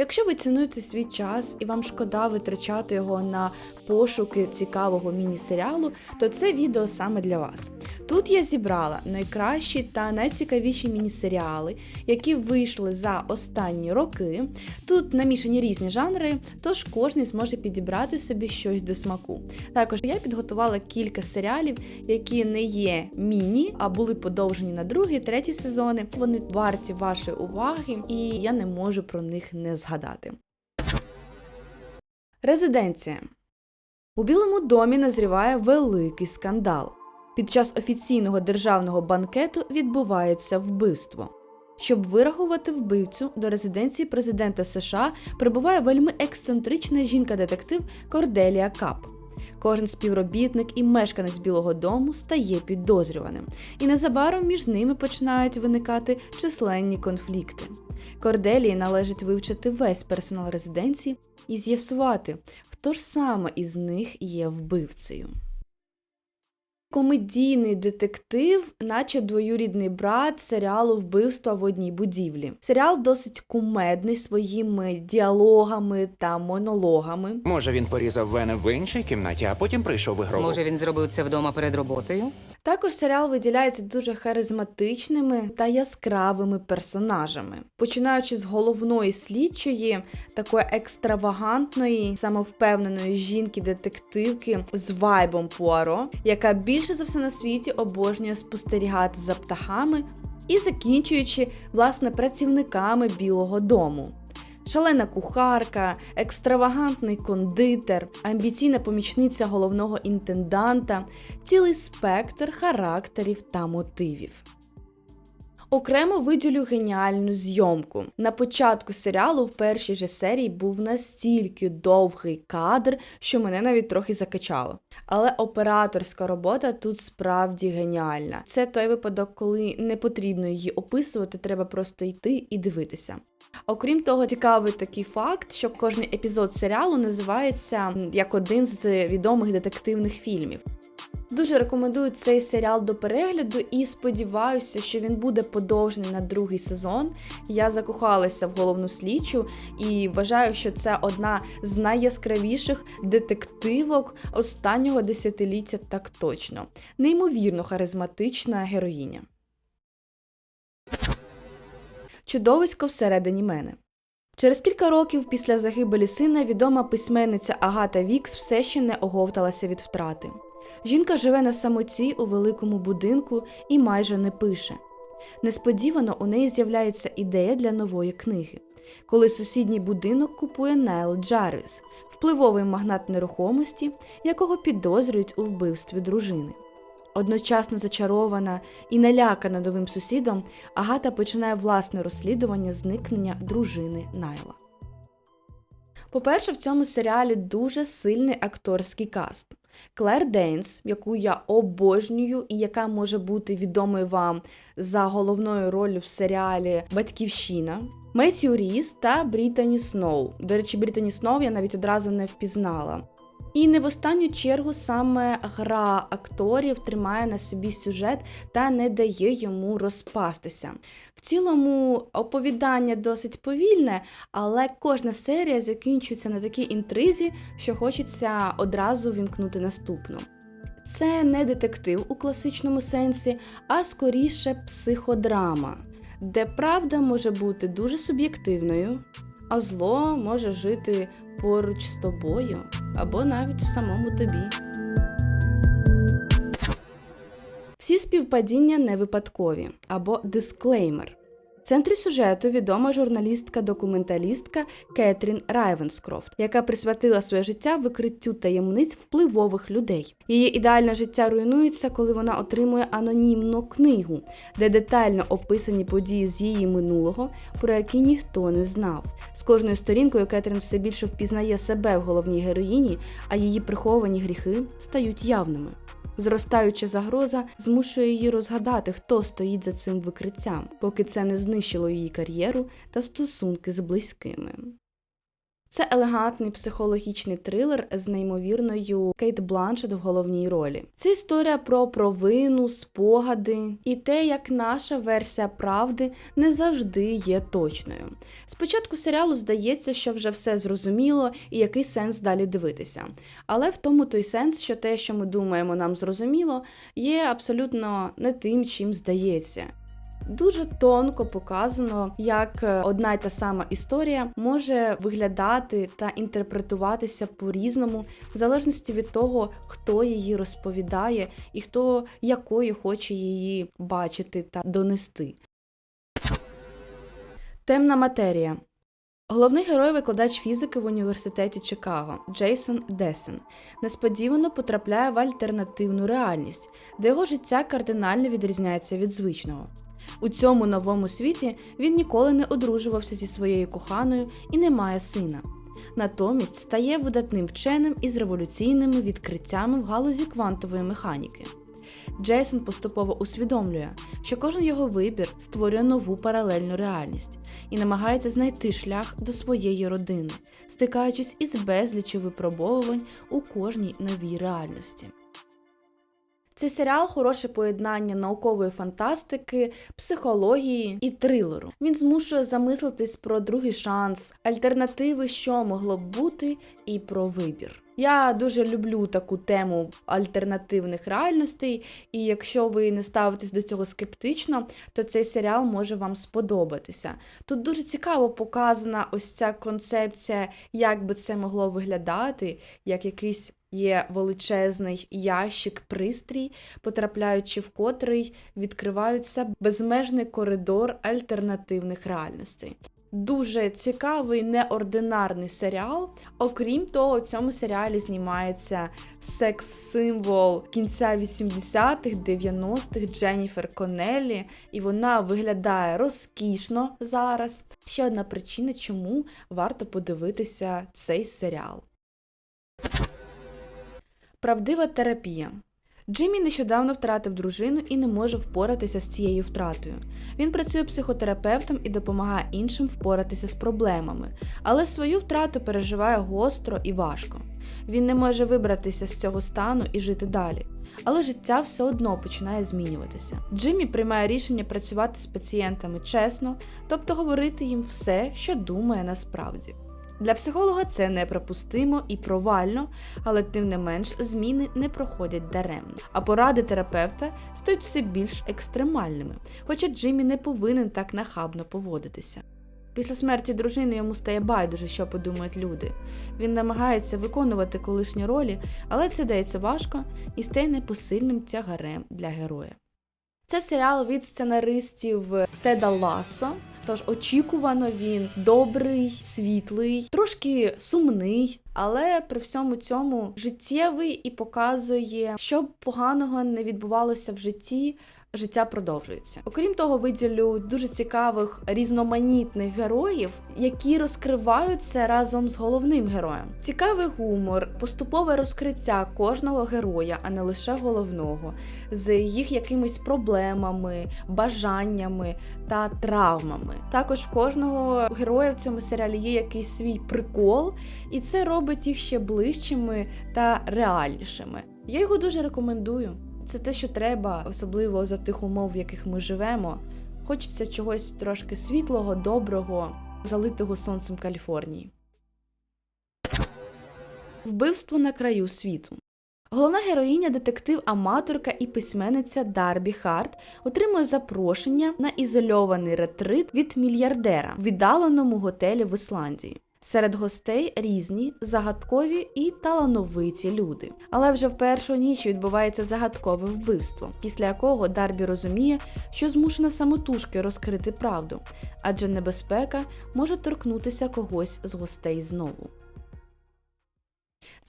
Якщо ви цінуєте свій час і вам шкода витрачати його на пошуки цікавого міні-серіалу, то це відео саме для вас. Тут я зібрала найкращі та найцікавіші міні-серіали, які вийшли за останні роки. Тут намішані різні жанри, тож кожен зможе підібрати собі щось до смаку. Також я підготувала кілька серіалів, які не є міні, а були подовжені на другий, третій сезони. Вони варті вашої уваги, і я не можу про них не згадати. Резиденція. У Білому домі назріває великий скандал. Під час офіційного державного банкету відбувається вбивство. Щоб вирахувати вбивцю, до резиденції президента США прибуває вельми ексцентрична жінка-детектив Корделія Кап. Кожен співробітник і мешканець Білого Дому стає підозрюваним, і незабаром між ними починають виникати численні конфлікти. Корделії належить вивчити весь персонал резиденції і з'ясувати, хто ж саме із них є вбивцею. Комедійний детектив, наче двоюрідний брат серіалу Вбивства в одній будівлі. Серіал досить кумедний своїми діалогами та монологами. Може, він порізав вени в іншій кімнаті, а потім прийшов в ігрову. Може, він зробив це вдома перед роботою? Також серіал виділяється дуже харизматичними та яскравими персонажами, починаючи з головної слідчої, такої екстравагантної, самовпевненої жінки-детективки з вайбом Пуаро, яка більше за все на світі обожнює спостерігати за птахами, і закінчуючи власне працівниками Білого Дому. Шалена кухарка, екстравагантний кондитер, амбіційна помічниця головного інтенданта, цілий спектр характерів та мотивів. Окремо виділю геніальну зйомку. На початку серіалу в першій же серії був настільки довгий кадр, що мене навіть трохи закачало. Але операторська робота тут справді геніальна. Це той випадок, коли не потрібно її описувати, треба просто йти і дивитися. Окрім того, цікавий такий факт, що кожний епізод серіалу називається як один з відомих детективних фільмів. Дуже рекомендую цей серіал до перегляду і сподіваюся, що він буде подовжений на другий сезон. Я закохалася в головну слідчу і вважаю, що це одна з найяскравіших детективок останнього десятиліття так точно. Неймовірно харизматична героїня. Чудовисько всередині мене. Через кілька років після загибелі сина відома письменниця Агата Вікс все ще не оговталася від втрати. Жінка живе на самоті у великому будинку і майже не пише. Несподівано у неї з'являється ідея для нової книги, коли сусідній будинок купує Найл Джарвіс, впливовий магнат нерухомості, якого підозрюють у вбивстві дружини. Одночасно зачарована і налякана новим сусідом, Агата починає власне розслідування зникнення дружини Найла. По-перше, в цьому серіалі дуже сильний акторський каст. Клер Дейнс, яку я обожнюю і яка може бути відомою вам за головною ролью в серіалі Батьківщина. Меттью Ріс та Брітані Сноу. До речі, Брітані Сноу я навіть одразу не впізнала. І не в останню чергу саме гра акторів тримає на собі сюжет та не дає йому розпастися. В цілому оповідання досить повільне, але кожна серія закінчується на такій інтризі, що хочеться одразу вімкнути наступну. Це не детектив у класичному сенсі, а скоріше психодрама, де правда може бути дуже суб'єктивною, а зло може жити поруч з тобою або навіть в самому тобі. Всі співпадіння не випадкові або дисклеймер. Центрі сюжету відома журналістка-документалістка Кетрін Райвенскрофт, яка присвятила своє життя викриттю таємниць впливових людей. Її ідеальне життя руйнується, коли вона отримує анонімну книгу, де детально описані події з її минулого, про які ніхто не знав. З кожною сторінкою Кетрін все більше впізнає себе в головній героїні, а її приховані гріхи стають явними. Зростаюча загроза змушує її розгадати, хто стоїть за цим викриттям, поки це не знищило її кар'єру та стосунки з близькими. Це елегантний психологічний трилер з неймовірною Кейт Бланшет в головній ролі. Це історія про провину, спогади і те, як наша версія правди не завжди є точною. Спочатку серіалу здається, що вже все зрозуміло і який сенс далі дивитися. Але в тому той сенс, що те, що ми думаємо, нам зрозуміло, є абсолютно не тим, чим здається. Дуже тонко показано, як е, одна й та сама історія може виглядати та інтерпретуватися по-різному, в залежності від того, хто її розповідає і хто якою хоче її бачити та донести. Темна матерія. Головний герой викладач фізики в університеті Чикаго Джейсон Десен несподівано потрапляє в альтернативну реальність, де його життя кардинально відрізняється від звичного. У цьому новому світі він ніколи не одружувався зі своєю коханою і не має сина. Натомість стає видатним вченим із революційними відкриттями в галузі квантової механіки. Джейсон поступово усвідомлює, що кожен його вибір створює нову паралельну реальність і намагається знайти шлях до своєї родини, стикаючись із безліччю випробовувань у кожній новій реальності. Цей серіал хороше поєднання наукової фантастики, психології і трилеру. Він змушує замислитись про другий шанс, альтернативи, що могло б бути, і про вибір. Я дуже люблю таку тему альтернативних реальностей, і якщо ви не ставитесь до цього скептично, то цей серіал може вам сподобатися. Тут дуже цікаво показана ось ця концепція, як би це могло виглядати, як якийсь є величезний ящик, пристрій, потрапляючи в котрий відкривається безмежний коридор альтернативних реальностей. Дуже цікавий, неординарний серіал. Окрім того, в цьому серіалі знімається секс-символ кінця 80-х, 90-х Дженніфер Конеллі, і вона виглядає розкішно зараз. Ще одна причина, чому варто подивитися цей серіал. Правдива терапія. Джиммі нещодавно втратив дружину і не може впоратися з цією втратою. Він працює психотерапевтом і допомагає іншим впоратися з проблемами, але свою втрату переживає гостро і важко. Він не може вибратися з цього стану і жити далі. Але життя все одно починає змінюватися. Джиммі приймає рішення працювати з пацієнтами чесно, тобто говорити їм все, що думає насправді. Для психолога це неприпустимо і провально, але тим не менш зміни не проходять даремно. А поради терапевта стають все більш екстремальними, хоча Джиммі не повинен так нахабно поводитися. Після смерті дружини йому стає байдуже, що подумають люди. Він намагається виконувати колишні ролі, але це дається важко і стає непосильним тягарем для героя. Це серіал від сценаристів Теда Лассо. Тож очікувано він добрий, світлий, трошки сумний, але при всьому цьому життєвий і показує, що б поганого не відбувалося в житті. Життя продовжується. Окрім того, виділю дуже цікавих різноманітних героїв, які розкриваються разом з головним героєм. Цікавий гумор, поступове розкриття кожного героя, а не лише головного, з їх якимись проблемами, бажаннями та травмами. Також в кожного героя в цьому серіалі є якийсь свій прикол, і це робить їх ще ближчими та реальнішими. Я його дуже рекомендую. Це те, що треба, особливо за тих умов, в яких ми живемо. Хочеться чогось трошки світлого, доброго, залитого сонцем Каліфорнії. Вбивство на краю світу. Головна героїня, детектив-аматорка і письменниця Дарбі Харт отримує запрошення на ізольований ретрит від мільярдера в віддаленому готелі в Ісландії. Серед гостей різні, загадкові і талановиті люди. Але вже в першу ніч відбувається загадкове вбивство, після якого Дарбі розуміє, що змушена самотужки розкрити правду, адже небезпека може торкнутися когось з гостей знову.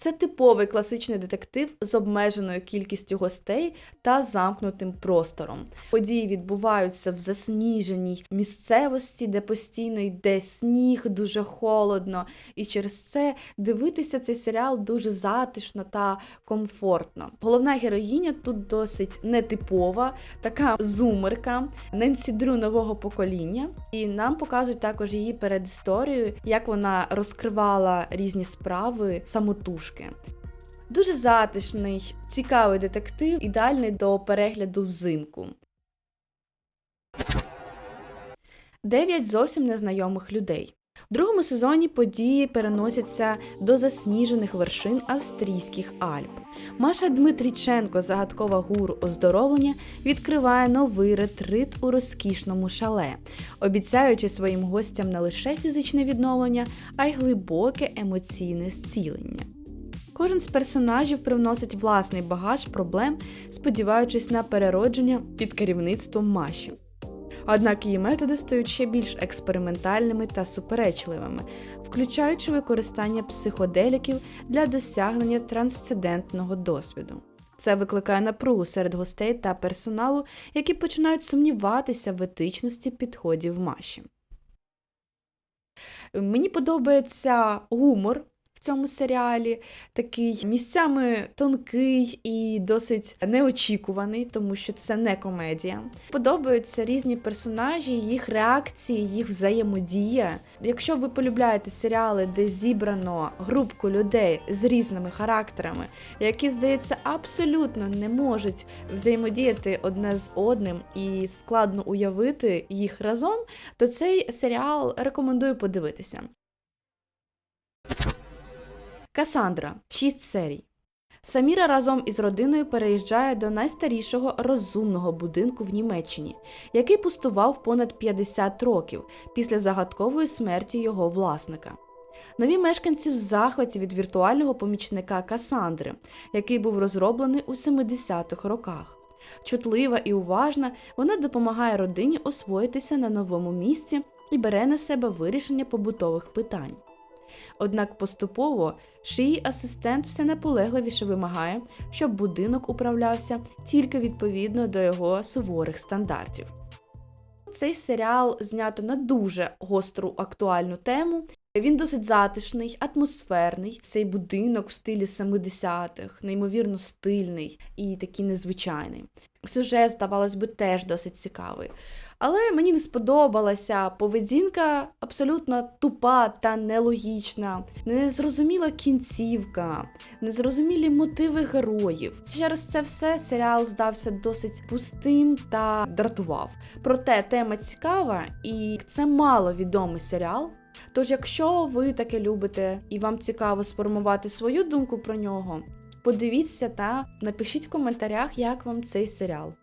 Це типовий класичний детектив з обмеженою кількістю гостей та замкнутим простором. Події відбуваються в засніженій місцевості, де постійно йде сніг, дуже холодно, і через це дивитися цей серіал дуже затишно та комфортно. Головна героїня тут досить нетипова, така зумерка, Ненсі Дрю нового покоління, і нам показують також її передісторію, як вона розкривала різні справи самотужки. Дуже затишний, цікавий детектив, ідеальний до перегляду взимку. Дев'ять зовсім незнайомих людей. В другому сезоні події переносяться до засніжених вершин австрійських Альп. Маша Дмитріченко, загадкова гуру оздоровлення, відкриває новий ретрит у розкішному шале, обіцяючи своїм гостям не лише фізичне відновлення, а й глибоке емоційне зцілення. Кожен з персонажів привносить власний багаж проблем, сподіваючись на переродження під керівництвом Маші. Однак її методи стають ще більш експериментальними та суперечливими, включаючи використання психоделіків для досягнення трансцендентного досвіду. Це викликає напругу серед гостей та персоналу, які починають сумніватися в етичності підходів Маші. Мені подобається гумор в цьому серіалі, такий місцями тонкий і досить неочікуваний, тому що це не комедія. Подобаються різні персонажі, їх реакції, їх взаємодія. Якщо ви полюбляєте серіали, де зібрано групку людей з різними характерами, які, здається, абсолютно не можуть взаємодіяти одне з одним і складно уявити їх разом, то цей серіал рекомендую подивитися. Касандра 6 серій. Саміра разом із родиною переїжджає до найстарішого розумного будинку в Німеччині, який пустував понад 50 років після загадкової смерті його власника. Нові мешканці в захваті від віртуального помічника Касандри, який був розроблений у 70-х роках. Чутлива і уважна, вона допомагає родині освоїтися на новому місці і бере на себе вирішення побутових питань. Однак поступово шиї асистент все наполегливіше вимагає, щоб будинок управлявся тільки відповідно до його суворих стандартів. Цей серіал знято на дуже гостру актуальну тему. Він досить затишний, атмосферний. Цей будинок в стилі 70-х, неймовірно стильний і такий незвичайний. Сюжет, здавалось би, теж досить цікавий. Але мені не сподобалася поведінка абсолютно тупа та нелогічна, незрозуміла кінцівка, незрозумілі мотиви героїв. Через це все серіал здався досить пустим та дратував. Проте тема цікава, і це маловідомий серіал. Тож, якщо ви таке любите і вам цікаво сформувати свою думку про нього, подивіться та напишіть в коментарях, як вам цей серіал.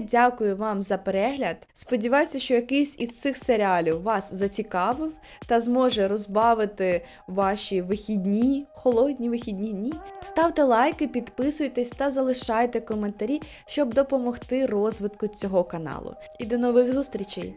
Дякую вам за перегляд. Сподіваюся, що якийсь із цих серіалів вас зацікавив та зможе розбавити ваші вихідні, холодні вихідні дні. Ставте лайки, підписуйтесь та залишайте коментарі, щоб допомогти розвитку цього каналу. І до нових зустрічей!